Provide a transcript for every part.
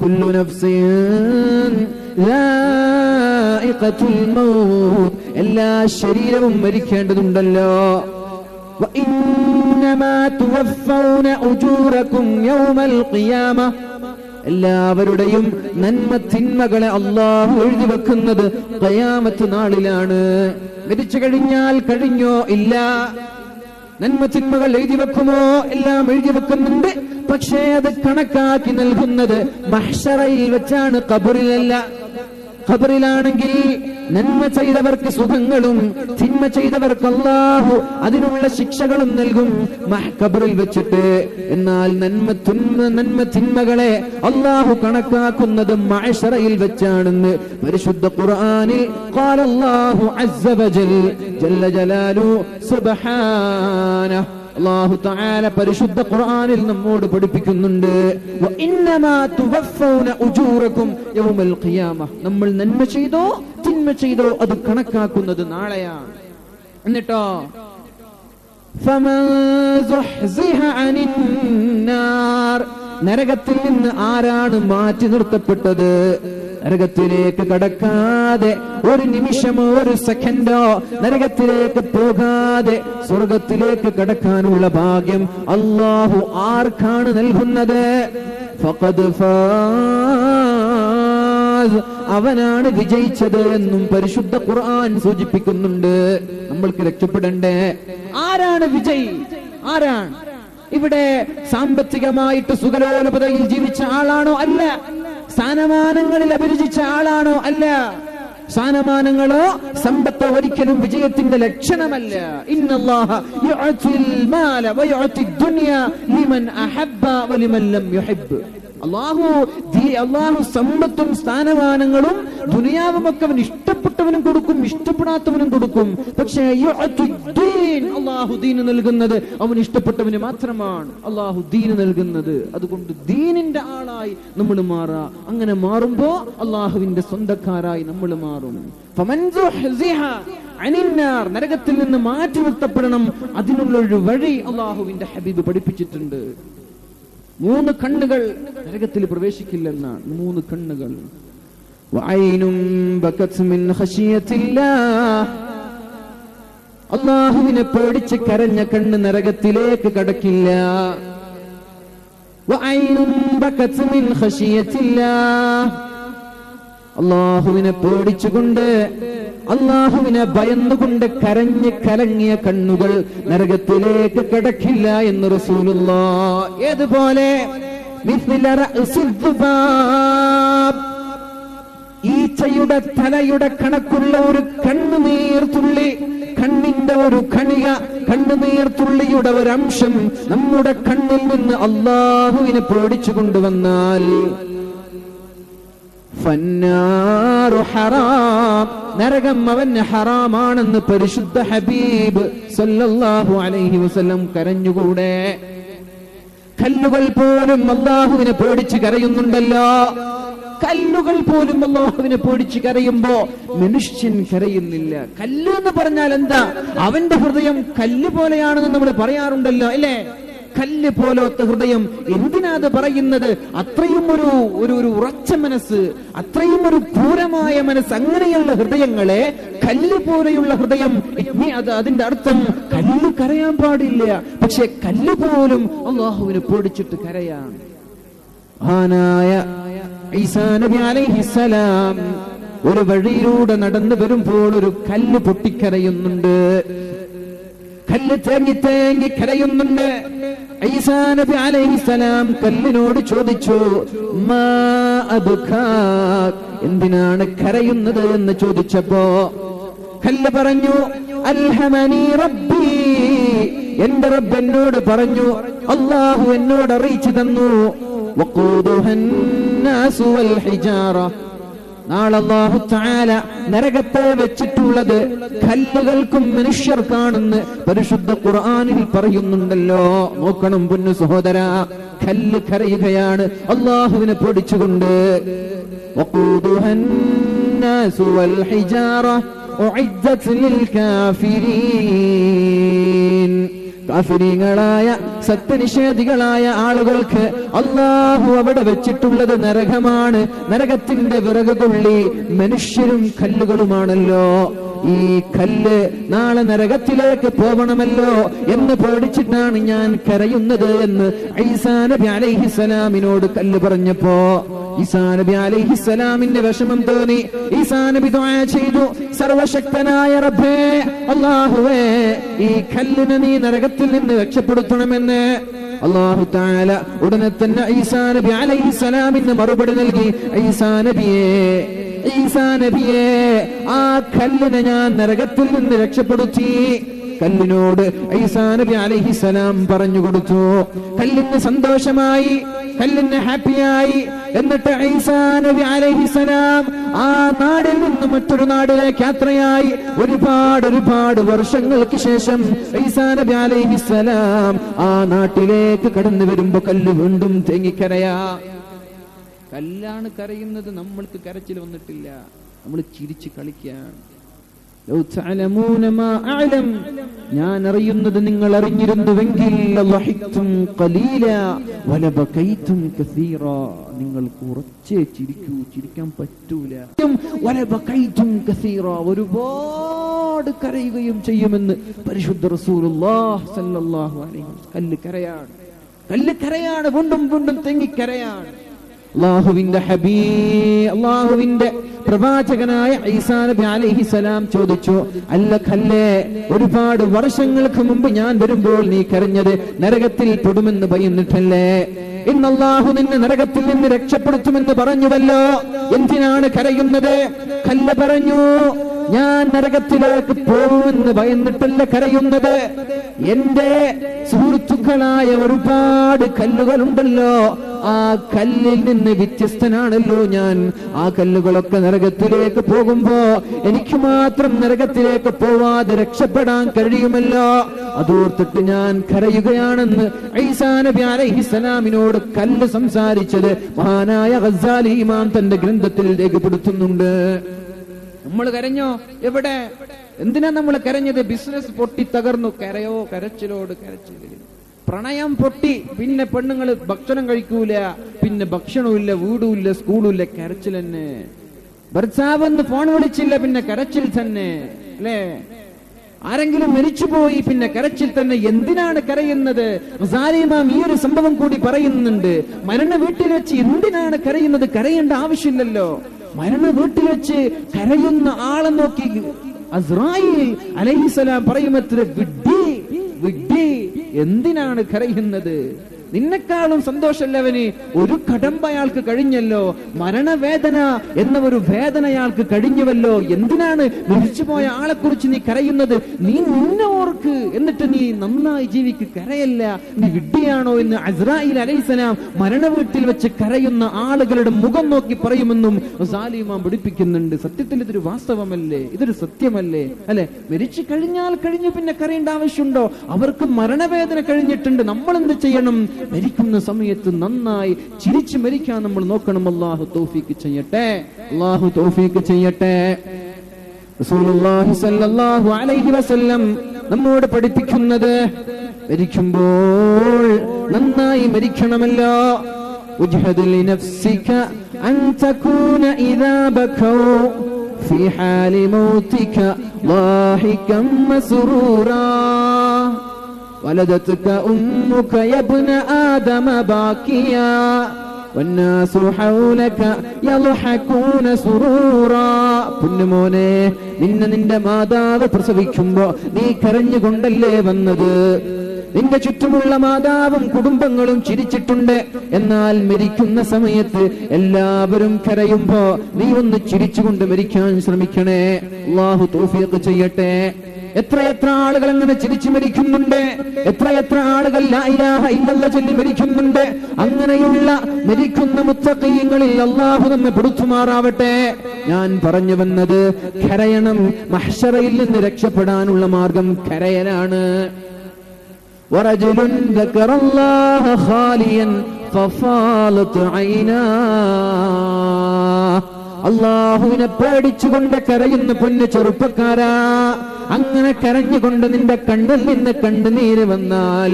കുല്ലു നഫ്സിൻ ലായിഖത്തുൽ mouth എല്ലാ ശരീരവും മരിക്കേണ്ടതുണ്ടല്ലോ وإنما توفون أجوركم يوم القيامة എല്ലാവരുടെയും നന്മ തിന്മകളെ അള്ളാഹു എഴുതി വെക്കുന്നത് കയാമത്ത് നാളിലാണ് മരിച്ചു കഴിഞ്ഞാൽ കഴിഞ്ഞോ ഇല്ല നന്മ തിന്മകൾ എഴുതി വെക്കുമോ? എല്ലാം എഴുതി വെക്കുന്നുണ്ട്. പക്ഷേ അത് കണക്കാക്കി നൽകുന്നത് മഹ്ഷറയിൽ വെച്ചാണ് കബറിലല്ല ഖബറിലാണെങ്കിൽ നന്മ ചെയ്തവർക്ക് സുഖങ്ങളും തിന്മ ചെയ്തവർക്ക് അല്ലാഹു അതിനുള്ള ശിക്ഷകളും നൽകും. ഖബറിൽ വെച്ചിട്ട് എന്നാൽ നന്മ തിന്മ നന്മ തിന്മകളെ അല്ലാഹു കണക്കാക്കുന്നത് മഅശറയിൽ വെച്ചാണെന്ന് പരിശുദ്ധ ഖുർആനിൽ ഖാലല്ലാഹു അസ്സബജൽ ജല്ല ജലാലു സുബ്ഹാനഹു. അള്ളാഹു താല പരിശുദ്ധ ഖുർആനിൽ നമ്മോട് പഠിപ്പിക്കുന്നുണ്ട്. നമ്മൾ നന്മ ചെയ്തോ തിന്മ ചെയ്തോ അത് കണക്കാക്കുന്നത് നാളെയാണ്. എന്നിട്ടോ? നരകത്തിൽ നിന്ന് ആരാണ് മാറ്റി നിർത്തപ്പെട്ടത്? നരകത്തിലേക്ക് കടക്കാതെ ഒരു നിമിഷമോ ഒരു സെക്കൻഡോ നരകത്തിലേക്ക് പോകാതെ സ്വർഗത്തിലേക്ക് കടക്കാനുള്ള ഭാഗ്യം അള്ളാഹു ആർക്കാണ് നൽകുന്നത്. അവനാണ് വിജയിച്ചത് എന്നും പരിശുദ്ധ ഖുർആൻ സൂചിപ്പിക്കുന്നുണ്ട്. നമ്മൾക്ക് രക്ഷപ്പെടണ്ടേ? ആരാണ് വിജയി? ആരാണ്? ഇവിടെ സാമ്പത്തികമായിട്ട് സുഖലോലപതയിൽ ജീവിച്ച ആളാണോ അല്ല? സ്ഥാനമാനങ്ങളിൽ അഭിരുചിച്ച ആളാണോ അല്ല. സ്ഥാനമാനങ്ങളോ സമ്പത്ത് ഒരിക്കലും വിജയത്തിന്റെ ലക്ഷണമല്ല. അള്ളാഹു അള്ളാഹു സമ്പത്തും സ്ഥാനമാനങ്ങളും ദുനിയാവും ഒക്കെ അവൻ ഇഷ്ടപ്പെട്ടവനും കൊടുക്കും ഇഷ്ടപ്പെടാത്തവനും കൊടുക്കും. പക്ഷേ അള്ളാഹു ദീന് നൽകുന്നത് അവൻ ഇഷ്ടപ്പെട്ടവന് മാത്രമാണ് അള്ളാഹു ദീന് നൽകുന്നത്. അതുകൊണ്ട് ദീനിന്റെ ആളായി നമ്മൾ മാറാ. അങ്ങനെ മാറുമ്പോ അള്ളാഹുവിന്റെ സ്വന്തക്കാരായി നമ്മൾ മാറും. അനിന്നാർ, നരകത്തിൽ നിന്ന് മാറ്റി നിർത്തപ്പെടണം അതിനുള്ള ഒരു വഴി അള്ളാഹുവിന്റെ ഹബീബ് പഠിപ്പിച്ചിട്ടുണ്ട്. മൂന്ന് കണ്ണുകൾ നരകത്തിൽ പ്രവേശിക്കില്ലെന്നാണ് മൂന്ന് കണ്ണുകൾ. അള്ളാഹുവിനെ പേടിച്ച് കരഞ്ഞ കണ്ണ് നരകത്തിലേക്ക് കടക്കില്ല. അള്ളാഹുവിനെ പേടിച്ചുകൊണ്ട് അള്ളാഹുവിനെ ഭയന്നുകൊണ്ട് കരഞ്ഞ് കലങ്ങിയ കണ്ണുകൾ നരകത്തിലേക്ക് കിടക്കില്ല എന്ന് റസൂലുള്ള. ഏതുപോലെ? ഈച്ചയുടെ തലയുടെ കണക്കുള്ള ഒരു കണ്ണുനീർ തുള്ളി കണ്ണിന്റെ ഒരു കണിക കണ്ണുനീർ തുള്ളിയുടെ ഒരു അംശം നമ്മുടെ കണ്ണിൽ നിന്ന് അള്ളാഹുവിനെ പേടിച്ചു കൊണ്ടുവന്നാൽ നരകം അവന് ഹറാമാണെന്ന് പരിശുദ്ധ ഹബീബ് സല്ലല്ലാഹു അലൈഹി വസല്ലം കരഞ്ഞുകൂടെ? കല്ലുകൾ പോലും അള്ളാഹുവിനെ പേടിച്ച് കരയുന്നുണ്ടല്ലോ. കല്ലുകൾ പോലും അള്ളാഹുവിനെ പേടിച്ച് കരയുമ്പോ മനുഷ്യൻ കരയുന്നില്ല. കല്ല് എന്ന് പറഞ്ഞാൽ എന്താ? അവന്റെ ഹൃദയം കല്ല് പോലെയാണെന്ന് നമ്മൾ പറയാറുണ്ടല്ലോ അല്ലേ? കല്ല് പോലത്തെ ഹൃദയം എന്തിനാത് പറയുന്നത്? അത്രയും ഒരു ഒരു ഒരു ഉറച്ച മനസ്സ് അത്രയും ഒരു ക്രൂരമായ മനസ്സ് അങ്ങനെയുള്ള ഹൃദയങ്ങളെ കല്ല് പോലെയുള്ള ഹൃദയം. അത് അതിന്റെ അർത്ഥം കല്ല് കരയാൻ പാടില്ല. പക്ഷെ കല്ല് പോലും അള്ളാഹുവിനെ പൊടിച്ചിട്ട് കരയാൻ ആനായ ഈസാ നബി ഒരു വഴിയിലൂടെ നടന്നു വരുമ്പോൾ ഒരു കല്ല് പൊട്ടിക്കരയുന്നുണ്ട്. കല്ല് തേങ്ങി തേങ്ങി കരയുന്നുണ്ട്. നബി അലൈഹിസ്സലാം കല്ലിനോട് ചോദിച്ചു മാ? എന്തിനാണ് കരയുന്നത്? എന്ന് ചോദിച്ചപ്പോ കല്ല് പറഞ്ഞു അൽഹമനി റബ്ബി. എന്റെ റബ്ബ് എന്നോട് പറഞ്ഞു അള്ളാഹു എന്നോട് അറിയിച്ചു തന്നു. നാളല്ലാഹു താല നരകത്തെ വെച്ചിട്ടുള്ളത് കല്ലുകൾക്കും കാണുന്ന പരിശുദ്ധ ഖുർആാനിൽ പറയുന്നുണ്ടല്ലോ. നോക്കണം പൊന്നു സഹോദര കല്ല് കരയുകയാണ് അള്ളാഹുവിനെ പൊടിച്ചുകൊണ്ട്. ഹിജാറ കാഫിരീങ്ങളായ സത്യനിഷേധികളായ ആളുകൾക്ക് അള്ളാഹു അവിടെ വെച്ചിട്ടുള്ളത് നരകമാണ്. നരകത്തിന്റെ വിറക് കൊള്ളി മനുഷ്യരും കല്ലുകളുമാണല്ലോ. ഈ കല്ല് നാളെ നരകത്തിലേക്ക് പോകണമല്ലോ എന്ന് പേടിച്ചിട്ടാണ് ഞാൻ കരയുന്നത് എന്ന് ഈസാ നബി അലൈഹിസലാമിനോട് കല്ല് പറഞ്ഞപ്പോ ഈസാ നബി അലൈഹിസലാമിന്റെ വിഷമം തോന്നി. ഈസാ നബി ചെയ്തു. സർവശക്തനായ റബ്ബേ അള്ളാഹുവേ ഈ കല്ലിനെ നീ നരകത്തിൽ നിന്ന് രക്ഷപ്പെടുത്തണമെന്ന് അള്ളാഹു താല ഉടനെ തന്നെ ഈസാ നബി അലൈഹിസലാമിന് മറുപടി നൽകി. ഈസാ നബിയേ ഈസാ നബിയെ ആ കല്ലിനെ ഞാൻ നരകത്തിൽ നിന്ന് രക്ഷപ്പെടുത്തി. കല്ലിനോട് ഈസാ നബി അലഹിസലാം പറഞ്ഞു കൊടുത്തു. കല്ലിന് സന്തോഷമായി കല്ലിന് ഹാപ്പിയായി. എന്നിട്ട് ഈസാ നബി അലഹിസലാം ആ നാടിൽ നിന്ന് മറ്റൊരു നാടിലേക്ക് യാത്രയായി. ഒരുപാട് ഒരുപാട് വർഷങ്ങൾക്ക് ശേഷം ഈസാ നബി അലഹിസലാം ആ നാട്ടിലേക്ക് കടന്നു വരുമ്പോ കല്ല് വീണ്ടും തേങ്ങിക്കരയാ. കല്ലാണ് കരയുന്നത് നമ്മൾക്ക് കരച്ചിൽ വന്നിട്ടില്ല. നമ്മൾ ചിരിച്ച് കളിക്കുകയാണ്. ഞാൻ അറിയുന്നത് നിങ്ങൾ അറിഞ്ഞിരുന്നുവെങ്കിൽ നിങ്ങൾ കുറച്ചേ ചിരിക്കൂ ചിരിക്കാൻ പറ്റൂല. ഒരുപാട് കരയുകയും ചെയ്യുമെന്ന് പരിശുദ്ധ റസൂർ കല്ല് കരയാണ്. കല്ല് കരയാണ് വീണ്ടും വീണ്ടും തെങ്ങിക്കരയാണ് അള്ളാഹുവിന്റെ ഹബീ അള്ളാഹുവിന്റെ പ്രവാചകനായ ഈസാ നബി അലൈഹി സലാം ചോദിച്ചു അല്ല കല്ലേ ഒരുപാട് വർഷങ്ങൾക്ക് മുമ്പ് ഞാൻ വരുമ്പോൾ നീ കരഞ്ഞത് നരകത്തിൽ തൊടുമെന്ന് ഭയന്നിട്ടല്ലേ? ഇന്ന് അള്ളാഹു നിന്നെ നരകത്തിൽ നിന്ന് രക്ഷപ്പെടുത്തുമെന്ന് പറഞ്ഞുവല്ലോ. എന്തിനാണ് കരയുന്നത്? കല്ല പറഞ്ഞു ഞാൻ നരകത്തിലേക്ക് പോകുമെന്ന് ഭയന്നിട്ടല്ല കരയുന്നത്. എന്റെ സുഹൃത്തുക്കളായ ഒരുപാട് കല്ലുകളുണ്ടല്ലോ. ആ കല്ലിൽ നിന്ന് വ്യത്യസ്തനാണല്ലോ ഞാൻ. ആ കല്ലുകളൊക്കെ നരകത്തിലേക്ക് പോകുമ്പോ എനിക്ക് മാത്രം നരകത്തിലേക്ക് പോവാതെ രക്ഷപ്പെടാൻ കഴിയുമല്ലോ. അതോർത്തിട്ട് ഞാൻ കരയുകയാണെന്ന് ഐസാ നബി അലൈഹിസ്സലാമിനോട് കല്ല് സംസാരിച്ചത് മഹാനായ ഗസാലി ഇമാം തന്റെ ഗ്രന്ഥത്തിൽ രേഖപ്പെടുത്തുന്നുണ്ട്. നമ്മൾ കരഞ്ഞോ? എവിടെ? എന്തിനാ നമ്മൾ കരഞ്ഞത്? ബിസിനസ് പൊട്ടി തകർന്നു. കരയോ? കരച്ചിലോട് കരച്ചിൽ പ്രണയം പൊട്ടി. പിന്നെ പെണ്ണുങ്ങൾ ഭക്ഷണം കഴിക്കൂല. പിന്നെ ഭക്ഷണമില്ല വീടുമില്ല സ്കൂളുമില്ല കരച്ചിൽ തന്നെ ഭർത്താവ് ഫോൺ വിളിച്ചില്ല പിന്നെ കരച്ചിൽ തന്നെ. അല്ലേ? ആരെങ്കിലും മരിച്ചുപോയി പിന്നെ കരച്ചിൽ തന്നെ എന്തിനാണ് കരയുന്നത്? സാലിമാം ഈ ഒരു സംഭവം കൂടി പറയുന്നുണ്ട്. മരണ വീട്ടിൽ വെച്ച് എന്തിനാണ് കരയുന്നത്? കരയേണ്ട ആവശ്യമില്ലല്ലോ. മരണ വീട്ടിൽ വെച്ച് കരയുന്ന ആളെ നോക്കി അസ്രായിൽ പറയുമത്ര വിഡ്ഡി വിഡ്ഡി എന്തിനാണ് കരയുന്നത്? നിന്നെക്കാളും സന്തോഷമല്ലവന് ഒരു കടമ്പ അയാൾക്ക് കഴിഞ്ഞല്ലോ. മരണവേദന എന്ന ഒരു വേദന അയാൾക്ക് കഴിഞ്ഞുവല്ലോ. എന്തിനാണ് മരിച്ചുപോയ ആളെ കുറിച്ച് നീ കരയുന്നത്? നീ നിന്നെ ഓർക്ക്. എന്നിട്ട് നീ നന്നായി ജീവിക്ക്. കരയല്ല. നീ വിഡ്ഢിയാണോ എന്ന് അസ്രായിൽ അലൈസലാം മരണ വീട്ടിൽ വെച്ച് കരയുന്ന ആളുകളുടെ മുഖം നോക്കി പറയുമെന്നും സാലിമാം പഠിപ്പിക്കുന്നുണ്ട്. സത്യത്തിൽ ഇതൊരു വാസ്തവമല്ലേ? ഇതൊരു സത്യമല്ലേ? അല്ലെ? മരിച്ചു കഴിഞ്ഞാൽ കഴിഞ്ഞു. പിന്നെ കരയേണ്ട ആവശ്യമുണ്ടോ? അവർക്ക് മരണവേദന കഴിഞ്ഞിട്ടുണ്ട്. നമ്മൾ എന്ത് ചെയ്യണം? മരിക്കുന്ന സമയത്ത് നന്നായി ചിരിച്ചു മരിക്കാൻ നമ്മൾ നോക്കണം അള്ളാഹു തൗഫീക്ക് ചെയ്യട്ടെ അള്ളാഹു തൗഫീക്ക് ചെയ്യട്ടെ റസൂലുള്ളാഹി സ്വല്ലല്ലാഹു അലൈഹി വസല്ലം നമ്മോട് പഠിപ്പിക്കുന്നത് മരിക്കുമ്പോൾ നന്നായി മരിക്കണമല്ലോ اجهد لنفسك أن تكون إذا بكوا في حال موتك ضاحكا مسرورا ولدتك أمك يا ابن آدم باكيا والناس حولك يضحكون سرورا പുന്നുമോനെ നിന്നെ നിന്റെ മാതാവ് പ്രസവിക്കുമ്പോ നീ കരഞ്ഞുകൊണ്ടല്ലേ വന്നത് നിന്റെ ചുറ്റുമുള്ള മാതാവും കുടുംബങ്ങളും ചിരിച്ചിട്ടുണ്ട് എന്നാൽ മരിക്കുന്ന സമയത്ത് എല്ലാവരും കരയുമ്പോ നീ ഒന്ന് ചിരിച്ചുകൊണ്ട് മരിക്കാൻ ശ്രമിക്കണേ അള്ളാഹു തോഫിയൊക്കെ ചെയ്യട്ടെ എത്രയെത്ര ആളുകൾ അങ്ങനെ ചിരിച്ചു മരിക്കുന്നുണ്ട് എത്രയെത്ര ആളുകൾ ലാ ഇലാഹ ഇല്ലല്ലാഹ് ചൊല്ലി മരിക്കുന്നുണ്ട് അങ്ങനെയുള്ള മരിക്കുന്ന മുത്തക്കയ്യങ്ങളിൽ അള്ളാഹു നമ്മെ പെടുത്തുമാറാവട്ടെ ഞാൻ പറഞ്ഞു വന്നത് കരയണം മഹ്ഷറയിൽ നിന്ന് രക്ഷപ്പെടാനുള്ള മാർഗം കരയലാണ് ورجل ذكر الله خاليا ففاضت عيناه അള്ളാഹുവിനെ പേടിച്ചുകൊണ്ട് കരയുന്ന പൊന്നു ചെറുപ്പക്കാരാ. അങ്ങനെ കരഞ്ഞുകൊണ്ട് നിന്റെ കണ്ണിൽ നിന്ന് കണ്ണുനീര് വന്നാൽ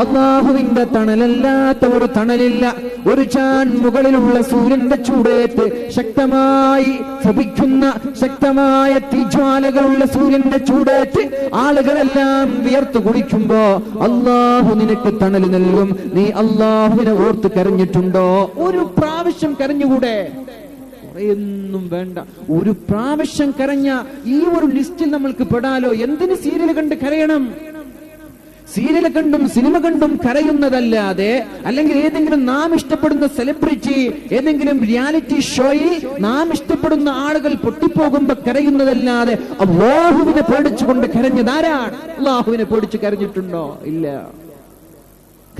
അള്ളാഹുവിന്റെ തണലല്ലാത്ത ഒരു തണലില്ല. ഒരു ചാൻ മുകളിലുള്ള സൂര്യന്റെ ചൂടേറ്റ് ശക്തമായി ശ്രമിക്കുന്ന ശക്തമായ തീജ്വാലകളുള്ള സൂര്യന്റെ ചൂടേറ്റ് ആളുകളെല്ലാം വിയർത്തു കുടിക്കുമ്പോ അള്ളാഹു നിനക്ക് തണൽ നൽകും. നീ അള്ളാഹുവിനെ ഓർത്ത് കരഞ്ഞിട്ടുണ്ടോ? ഒരു പ്രാവശ്യം കരഞ്ഞുകൂടെ? കുറെയൊന്നും വേണ്ട. ഒരു പ്രാവശ്യം കരഞ്ഞ ഈ ഒരു ലിസ്റ്റിൽ നമ്മൾക്ക് പെടാലോ? എന്തിന് സീരിയൽ കണ്ട് കരയണം? സീരിയൽ കണ്ടും സിനിമ കണ്ടും കരയുന്നതല്ലാതെ അല്ലെങ്കിൽ ഏതെങ്കിലും നാം ഇഷ്ടപ്പെടുന്ന സെലിബ്രിറ്റി ഏതെങ്കിലും റിയാലിറ്റി ഷോയിൽ നാം ഇഷ്ടപ്പെടുന്ന ആളുകൾ പൊട്ടിപ്പോകുമ്പോ കരയുന്നതല്ലാതെ അള്ളാഹുവിനെ പേടിച്ചുകൊണ്ട് കരഞ്ഞതാരാണ് അള്ളാഹുവിനെ പേടിച്ച് കരഞ്ഞിട്ടുണ്ടോ? ഇല്ല.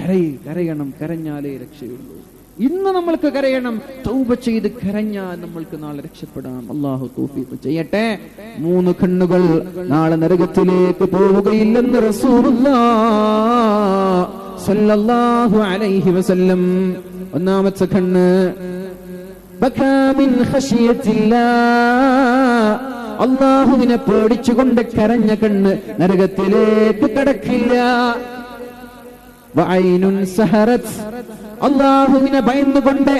കരയി കരയണം. കരഞ്ഞാലേ രക്ഷയുള്ളൂ. ഇന്ന് നമ്മൾക്ക് കരയണം. തൗബ ചെയ്ത് കരഞ്ഞാൽ നമ്മൾക്ക് നാളെ രക്ഷപ്പെടാം. അള്ളാഹു തൗഫീഖ് ചെയ്യട്ടെ. മൂന്ന് കണ്ണുകൾ നാളെ നരകത്തിലേക്ക് പോവുകയില്ലെന്ന് സല്ലല്ലാഹു അലൈഹി വസല്ലം. ഒന്നാമത്തെ കണ്ണ് അള്ളാഹുവിനെ പേടിച്ചുകൊണ്ട് കരഞ്ഞ കണ്ണ് നരകത്തിലേക്ക് കടക്കില്ല. അള്ളാഹുവിനെ ഭയന്നുകൊണ്ട്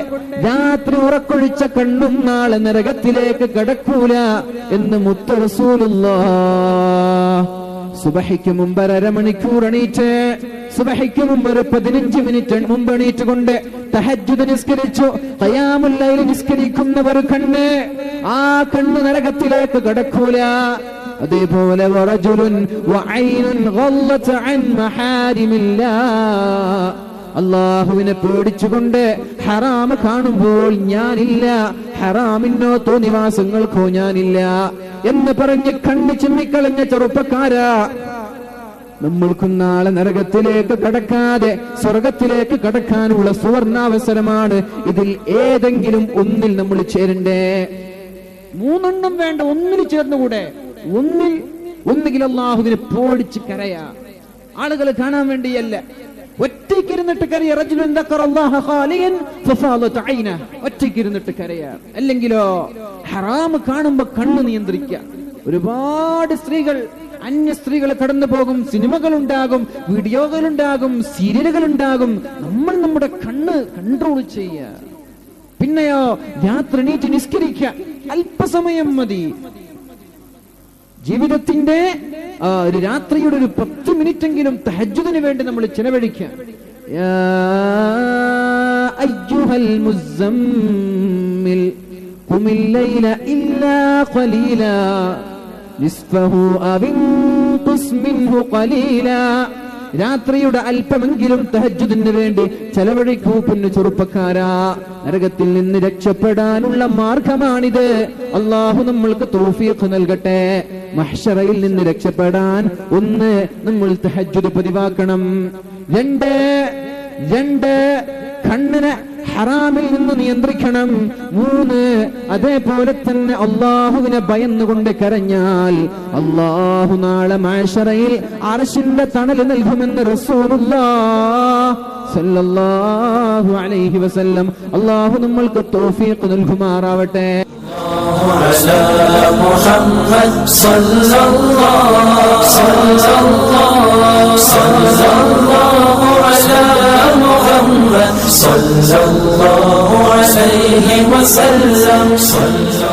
രാത്രി ഉറക്കൊഴിച്ച കണ്ണും നാളെ നരകത്തിലേക്ക് കടക്കൂല എന്ന് മുത്ത റസൂലുള്ളാഹ്. സുബഹിക്ക് മുമ്പ് അര അരമണിക്കൂർ എണീറ്റ് സുബഹിക്ക് മുമ്പ് ഒരു പതിനഞ്ച് മിനിറ്റ് മുമ്പ് എണീറ്റ് കൊണ്ട് തഹജ്ജുദ് നിസ്കരിച്ചു തയ്യാമുല്ലയിൽ നിസ്കരിക്കുന്നവർ കണ്ണ് ആ കണ്ണ് നരകത്തിലേക്ക് കടക്കൂല. അതേപോലെ വറജുലുൻ വഅൈനുൻ ഗല്ലത അൻ മഹാരിമില്ലാ. അള്ളാഹുവിനെ പേടിച്ചുകൊണ്ട് ഹറാമ് കാണുമ്പോൾ ഞാനില്ല. ഹറാമിനോ തോന്നിവാസങ്ങൾക്കോ ഞാനില്ല. എന്ന് പറഞ്ഞ് കണ്ണ് ചിമ്മിക്കളഞ്ഞ ചെറുപ്പക്കാരാ. നമ്മൾക്കും നാളെ നരകത്തിലേക്ക് കടക്കാതെ സ്വർഗത്തിലേക്ക് കടക്കാനുള്ള സുവർണാവസരമാണ് ഇതിൽ ഏതെങ്കിലും ഒന്നിൽ നമ്മൾ ചേരണ്ടേ? മൂന്നെണ്ണം വേണ്ട ഒന്നിൽ ചേർന്നുകൂടെ? ഒന്നിൽ ഒന്നുകിൽ അള്ളാഹുവിനെ പേടിച്ച് കരയാ. ആളുകൾ കാണാൻ വേണ്ടിയല്ല. ഒറ്റയ്ക്കിരുന്നിട്ട് ഒറ്റയ്ക്ക് ഇരുന്നിട്ട് അല്ലാഹ ഖാലിയൻ ഫഫാദത് ഐന ഒറ്റയ്ക്കിരുന്നിട്ട് കരയാ. അല്ലെങ്കിലോ ഹറാമ് കാണുമ്പോ കണ്ണ് നിയന്ത്രിക്കുക ഒരുപാട് സ്ത്രീകൾ അന്യ സ്ത്രീകൾ കടന്നു പോകും. ഉണ്ടാകും സീരിയലുകൾ ഉണ്ടാകും നമ്മൾ നമ്മുടെ കണ്ണ് കൺട്രോൾ ചെയ്യുക പിന്നെയോ യാത്ര നീറ്റ് നിസ്കരിക്കുക അല്പസമയം മതി. ജീവിതത്തിന്റെ ഒരു രാത്രിയുടെ ഒരു പത്ത് മിനിറ്റ് എങ്കിലും തഹജുദിന് വേണ്ടി നമ്മൾ ചെലവഴിക്കുക യാ المزمل قم الليل إلا قليلا نصفه أو انقص منه قليلا. രാത്രിയുടെ അല്പമെങ്കിലും തഹജുദിന് വേണ്ടി ചെലവഴിക്കൂ പൊന്നു ചെറുപ്പക്കാരാ. നരകത്തിൽ നിന്ന് രക്ഷപ്പെടാനുള്ള മാർഗമാണിത്. അള്ളാഹു നമ്മൾക്ക് തോഫീഖ് നൽകട്ടെ. മഹ്ഷറയിൽ നിന്ന് രക്ഷപ്പെടാൻ ഒന്ന് നമ്മൾ തഹജുദ് പതിവാക്കണം. രണ്ട് രണ്ട് കണ്ണിനെ ഹറാമിൽ നിന്ന് നിയന്ത്രിക്കണം. മൂന്ന് അതേപോലെ തന്നെ അള്ളാഹുവിനെ ഭയന്നുകൊണ്ട് കരഞ്ഞാൽ അള്ളാഹു നാളെ മാഷറയിൽ അറശിന്റെ തണൽ നൽകുമെന്ന് റസൂറുല്ലാ സല്ലല്ലാഹു അലൈഹി വസല്ലം. അള്ളാഹു നമ്മൾക്ക് തോഫീഖ് നൽകുമാറാവട്ടെ. സല്ലല്ലാഹു അലൈഹി محمد صلى الله عليه وسلم صلى